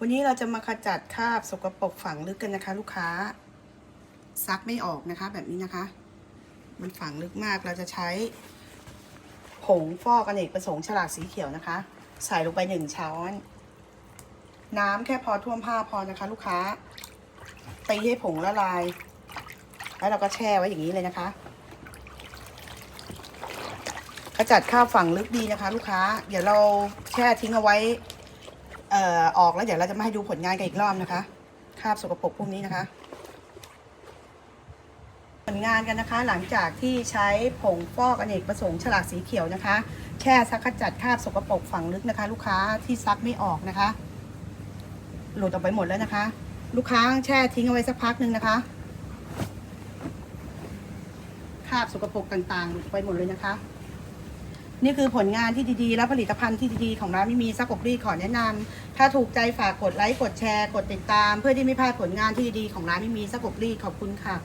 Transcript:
วันนี้เราจะมาขจัดคราบสกปรกฝังลึกกันนะคะ ลูกค้า ซักไม่ออกนะคะ แบบนี้นะคะ มันฝังลึกมากเราจะใช้ ผงฟอกอเนกประสงค์ฉลากสีเขียวนะคะ ใส่ลงไปหนึ่งช้อน น้ำแค่พอท่วมผ้าพอนะคะ ลูกค้าตีให้ผงละลาย แล้วเราก็แช่ไว้อย่างนี้เลยนะคะขจัดคราบฝังลึกดีนะคะ ลูกค้า เดี๋ยวเราแช่ทิ้งเอาไว้ เอ่อออกแล้วเดี๋ยวเราจะมาให้ดูผลงานกันอีกรอบนะคะคราบสกปรกพวกนี้นะคะ ผลงานกันนะคะ หลังจากที่ใช้ผงฟอกอเนกประสงค์ฉลากสีเขียวนะคะแช่ซักขจัดคราบสกปรกฝังลึกนะคะ ลูกค้าที่ซักไม่ออกนะคะ หลุดออกไปหมดแล้วนะคะ ลูกค้าแช่ทิ้งเอาไว้สักพักหนึ่งนะคะคราบสกปรกต่างๆ หลุดไปหมดเลยนะคะ นี่คือผลงานที่ดีๆ และผลิตภัณฑ์ที่ดีๆ ของร้านไม่มีซักอบรีดขอแนะนำถ้าถูกใจฝากกดไลค์กดแชร์ กดติดตาม เพื่อที่ไม่พลาดผลงานที่ดีๆของร้านไม่มีซักอบรีดขอบคุณค่ะ